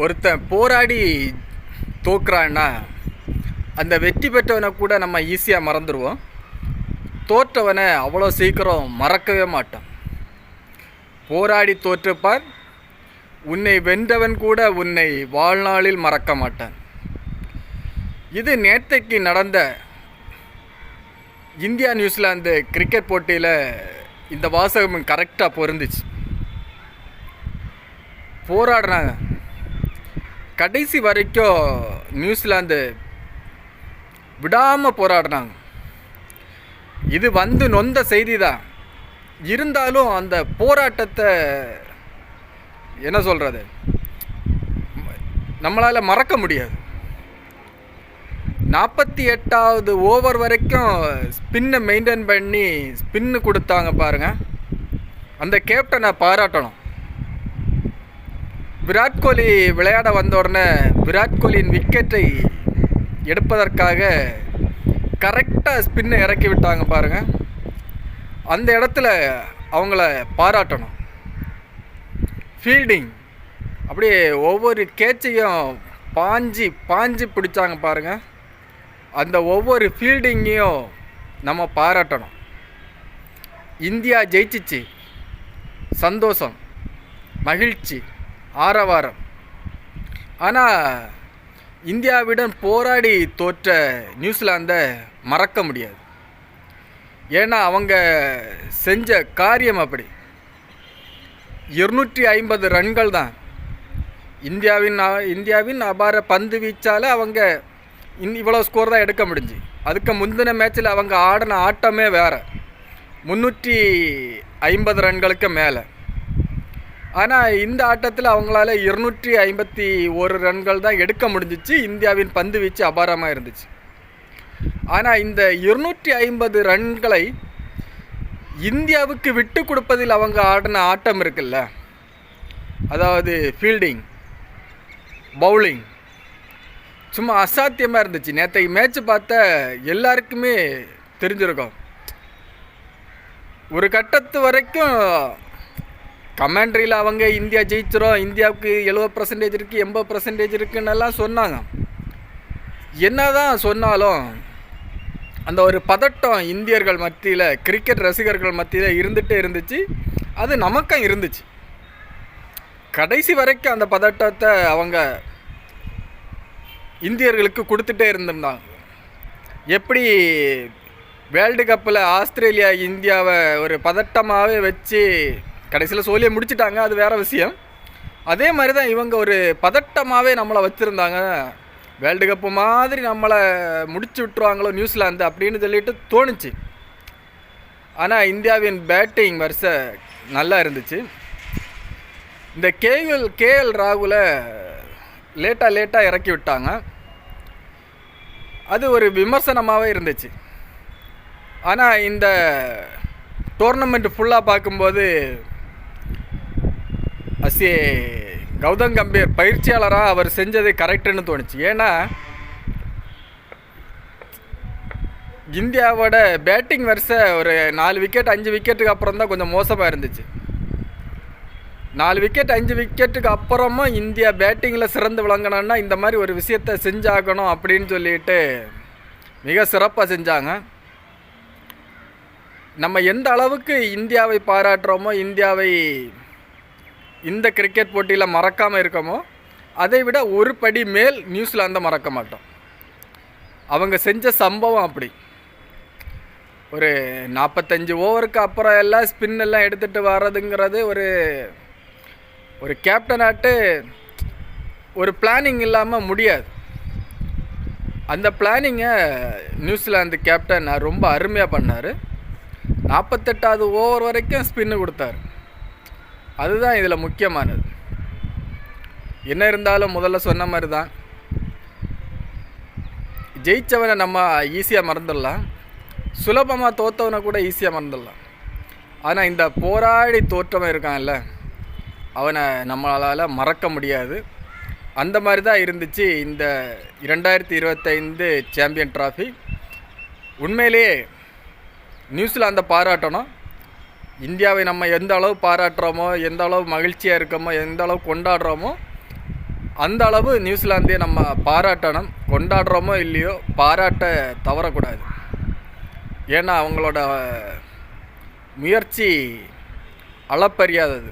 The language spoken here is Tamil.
ஒருத்தன் போராடி தோக்குறான்னா அந்த வெற்றி பெற்றவனை கூட நம்ம ஈஸியாக மறந்துடுவோம் தோற்றவனை அவ்வளோ சீக்கிரம் மறக்கவே மாட்டான். போராடி தோற்றுப்பார் உன்னை வென்றவன் கூட உன்னை வாழ்நாளில் மறக்க மாட்டான். இது நேற்றைக்கு நடந்த இந்தியா நியூசிலாந்து கிரிக்கெட் போட்டியில் இந்த வாசகம் கரெக்டாக பொருந்துச்சு. போராடுறாங்க. கடைசி வரைக்கும் நியூசிலாந்து விடாமல் போராடினாங்க. இது வந்து நொந்த செய்தி தான் இருந்தாலும் அந்த போராட்டத்தை என்ன சொல்கிறது நம்மளால் மறக்க முடியாது. நாற்பத்தி எட்டாவது ஓவர் வரைக்கும் ஸ்பின்னை மெயின்டைன் பண்ணி ஸ்பின்னு கொடுத்தாங்க பாருங்க. அந்த கேப்டனை பாராட்டணும். விராட் கோலி விளையாட வந்த உடனே விராட் கோலியின் விக்கெட்டை எடுப்பதற்காக கரெக்டாக ஸ்பின்னை இறக்கி விட்டாங்க பாருங்கள் அந்த இடத்துல அவங்கள பாராட்டணும். ஃபீல்டிங் அப்படியே ஒவ்வொரு கேட்சையும் பாஞ்சி பாஞ்சி பிடிச்சாங்க பாருங்க. அந்த ஒவ்வொரு ஃபீல்டிங்கையும் நம்ம பாராட்டணும். இந்தியா ஜெயிச்சிச்சு. சந்தோஷம் மகிழ்ச்சி. ஆரவாரம். ஆனால் இந்தியாவிடம் போராடி தோற்ற நியூசிலாந்தை மறக்க முடியாது. ஏன்னா அவங்க செஞ்ச காரியம் அப்படி. இருநூற்றி ஐம்பது ரன்கள் தான். இந்தியாவின் இந்தியாவின் அபார பந்து வீச்சால் அவங்க இன் இவ்வளோ ஸ்கோர் தான் எடுக்க முடிஞ்சு. அதுக்கு முந்தின மேட்ச்சில் அவங்க ஆடின ஆட்டமே வேறு. முந்நூற்றி ஐம்பது ரன்களுக்கு மேலே. ஆனால் இந்த ஆட்டத்தில் அவங்களால இருநூற்றி ஐம்பத்தி ஒரு ரன்கள் தான் எடுக்க முடிஞ்சிச்சு. இந்தியாவின் பந்து வீச்சு அபாரமாக இருந்துச்சு. ஆனால் இந்த இருநூற்றி ஐம்பது ரன்களை இந்தியாவுக்கு விட்டு கொடுப்பதில் அவங்க ஆடின ஆட்டம் இருக்குல்ல? அதாவது ஃபீல்டிங் பவுலிங் சும்மா அசாத்தியமாக இருந்துச்சு. நேற்றைக்கு மேட்ச் பார்த்த எல்லாருக்குமே தெரிஞ்சிருக்கும். ஒரு கட்டத்து வரைக்கும் கமெண்ட்ரியில் அவங்க இந்தியா ஜெயிச்சிரும் இந்தியாவுக்கு எழுபது பர்சன்டேஜ் இருக்குது எண்பது பர்சன்டேஜ் இருக்குன்னு எல்லாம் சொன்னாங்க. என்னதான் சொன்னாலும் அந்த ஒரு பதட்டம் இந்தியர்கள் மத்தியில் கிரிக்கெட் ரசிகர்கள் மத்தியில் இருந்துகிட்டே இருந்துச்சு. அது நமக்கும் இருந்துச்சு. கடைசி வரைக்கும் அந்த பதட்டத்தை அவங்க இந்தியர்களுக்கு கொடுத்துட்டே இருந்திருந்தாங்க. எப்படி வேர்ல்டு கப்பில் ஆஸ்திரேலியா இந்தியாவை ஒரு பதட்டமாகவே வச்சு கடைசியில் சோழியை முடிச்சிட்டாங்க அது வேறு விஷயம். அதே மாதிரி தான் இவங்க ஒரு பதட்டமாகவே நம்மளை வச்சுருந்தாங்க. வேர்ல்டு கப்பு மாதிரி நம்மளை முடிச்சு விட்டுருவாங்களோ நியூசிலாந்து அப்படின்னு சொல்லிட்டு தோணுச்சு. ஆனால் இந்தியாவின் பேட்டிங் வரிசை நல்லா இருந்துச்சு. இந்த கேஎல் கேஎல் ராகுலை லேட்டாக லேட்டாக இறக்கி விட்டாங்க. அது ஒரு விமர்சனமாகவே இருந்துச்சு. ஆனால் இந்த டோர்னமெண்ட் ஃபுல்லாக பார்க்கும்போது அசி கௌதம் கம்பீர் பயிற்சியாளராக அவர் செஞ்சது கரெக்டுன்னு தோணுச்சு. ஏன்னா இந்தியாவோட பேட்டிங் வரிசை ஒரு நாலு விக்கெட் அஞ்சு விக்கெட்டுக்கு அப்புறம் தான் கொஞ்சம் மோசமாக இருந்துச்சு. நாலு விக்கெட் அஞ்சு விக்கெட்டுக்கு அப்புறமும் இந்தியா பேட்டிங்கில் சிறந்து விளங்கணும்னா இந்த மாதிரி ஒரு விஷயத்த செஞ்சாகணும் அப்படின்னு சொல்லிட்டு மிக சிறப்பாக செஞ்சாங்க. நம்ம எந்த அளவுக்கு இந்தியாவை பாராட்டுறோமோ இந்தியாவை இந்த கிரிக்கெட் போட்டியில் மறக்காமல் இருக்கோமோ அதை விட ஒரு படி மேல் நியூசிலாந்தை மறக்க மாட்டோம். அவங்க செஞ்ச சம்பவம் அப்படி. ஒரு நாற்பத்தஞ்சு ஓவருக்கு அப்புறம் எல்லாம் ஸ்பின் எல்லாம் எடுத்துகிட்டு வர்றதுங்கிறது ஒரு ஒரு கேப்டனாட்டு ஒரு பிளானிங் இல்லாமல் முடியாது. அந்த பிளானிங்கை நியூசிலாந்து கேப்டன் ரொம்ப அருமையாக பண்ணார். நாற்பத்தெட்டாவது ஓவர் வரைக்கும் ஸ்பின்னு கொடுத்தாரு. அதுதான் இதில் முக்கியமானது. என்ன இருந்தாலும் முதல்ல சொன்ன மாதிரி தான் ஜெயித்தவனை நம்ம ஈஸியாக மறந்துடலாம். சுலபமாக தோற்றவனை கூட ஈஸியாக மறந்துடலாம். ஆனால் இந்த போராடி தோற்றவன் இருக்கான்ல அவனை நம்மளால் மறக்க முடியாது. அந்த மாதிரி தான் இருந்துச்சு இந்த இரண்டாயிரத்தி இருபத்தைந்து சாம்பியன் ட்ராஃபி உண்மையிலேயே நியூசிலாந்தை பாராட்டணும். இந்தியாவை நம்ம எந்த அளவு பாராட்டுறோமோ எந்த அளவு மகிழ்ச்சியாக இருக்கோமோ எந்த அளவு கொண்டாடுறோமோ அந்த அளவு நியூசிலாந்தையே நம்ம பாராட்டணும். கொண்டாடுறோமோ இல்லையோ பாராட்ட தவறக்கூடாது. ஏன்னா அவங்களோட முயற்சி அளப்பரியாதது